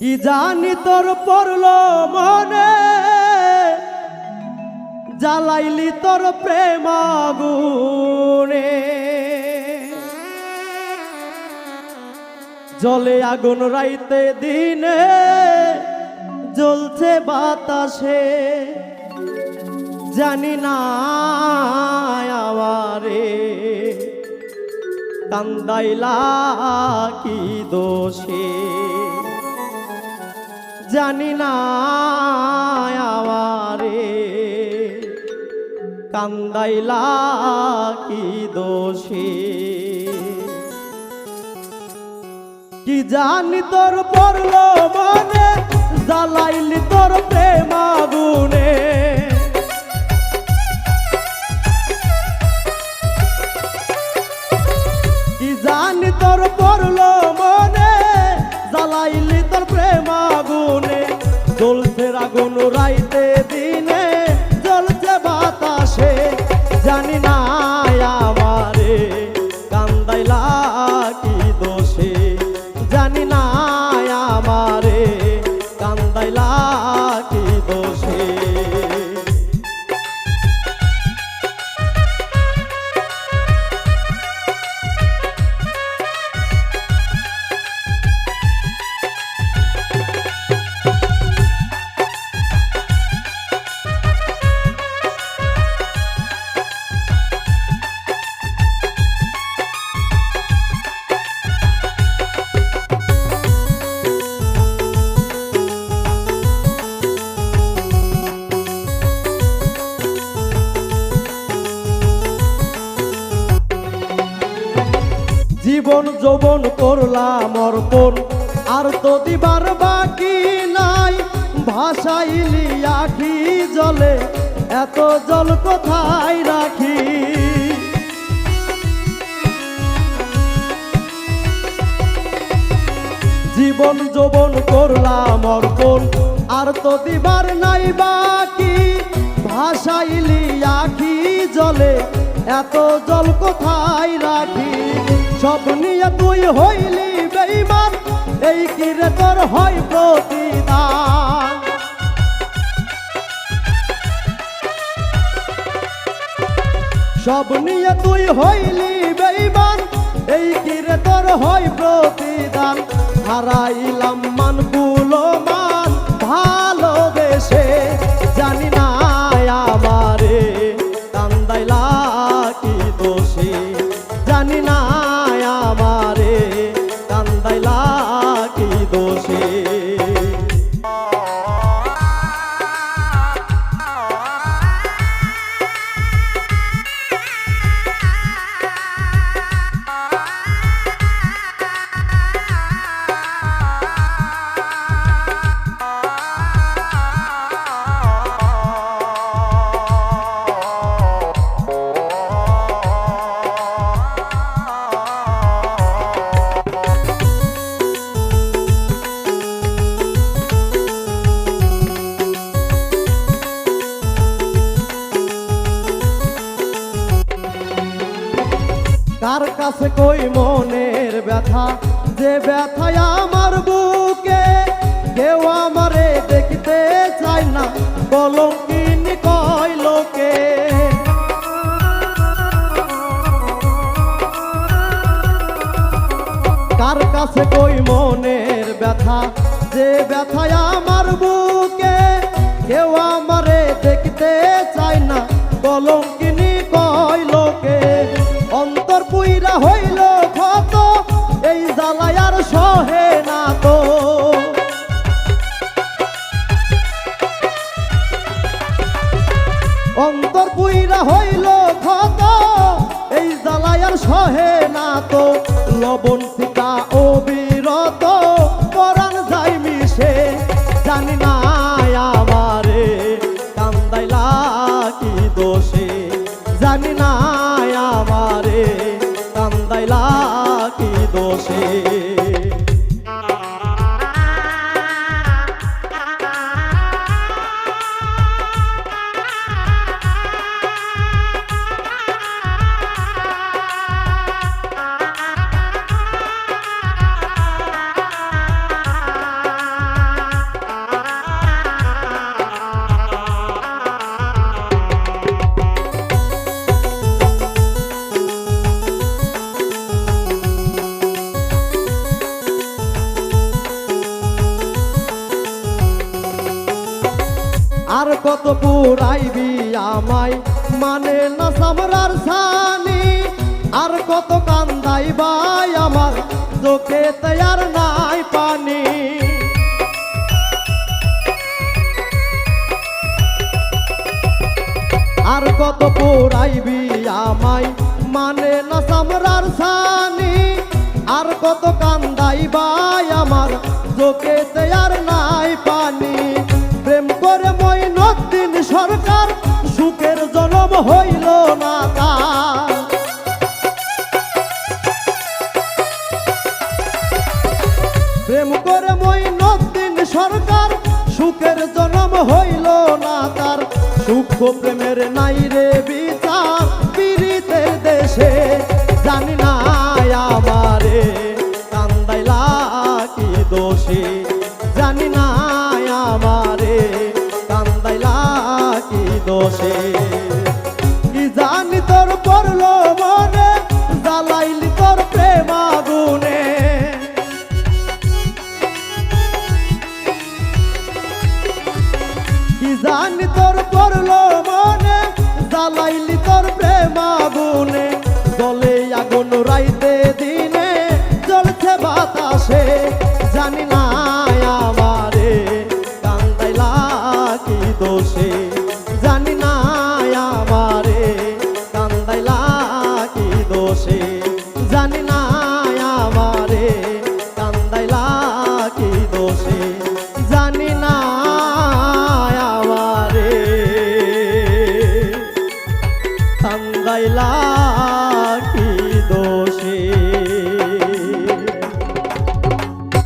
কি জানি তোর পড়ল মনে? জ্বালাইলি তোর প্রেম আগুনে জলে আগুন রাইতে দিনে জ্বলছে বাতাসে। জানি না আমারে কান্দাইলা কি দোষে। জানি না কান্দাইলা কি দোষে? কি জানি তোর পড়ল মনে জ্বালাইলি তোর প্রেম জীবন যৌবন করলাম অর্পণ। আর তো দিবার বাকি নাই ভাসাইলি আখি জলে, এত জল কোথায় রাখি? জীবন যৌবন করলাম অর্পণ। আর তো দিবার নাই বাকি ভাসাইলি আখি জলে এত জল কোথায় রাখি? সব নিয়ে তুই হইলি বেইমান এই কিরে তোর হয় প্রতিদান? সব নিয়ে তুই হইলি বেইমান এই কিরে তোর হয় প্রতিদান? হারাইলাম মানগুলো কাছে কই মনের ব্যথা? যে ব্যথায় আমার বুকে কেউ আমারে দেখতে চায় না। কলঙ্কিনি কয় লোকে? কার কাছে কই মনের ব্যথা? যে ব্যথায় আমার বুকে অন্তর পুইরা হইল ক্ষত এই জালায়ার সহে না তো লবণ ফিকা অবিরত কত পুরাইবি আমায়। মানে না সামরার সানি, আর কত কান্দাই বাই আমার। চোখে তৈয়ার নাই পানি। আর কত পুরাইবি আমায়। মানে না সামরার সানি, আর কত কান্দাই বাই আমার। চোখে তৈয়ার নাই পানি সুখ প্রেমের নাই রে বিচার, পীড়িতের দেশে জানি না আমারে। কান্দাইলা কি দোষী, জানি না আমারে। কান্দাইলা কি দোষী। কি জানি তোর পড়ল মনে, জ্বালাইলি তোর প্রেম আগুনে। কি জানি তোর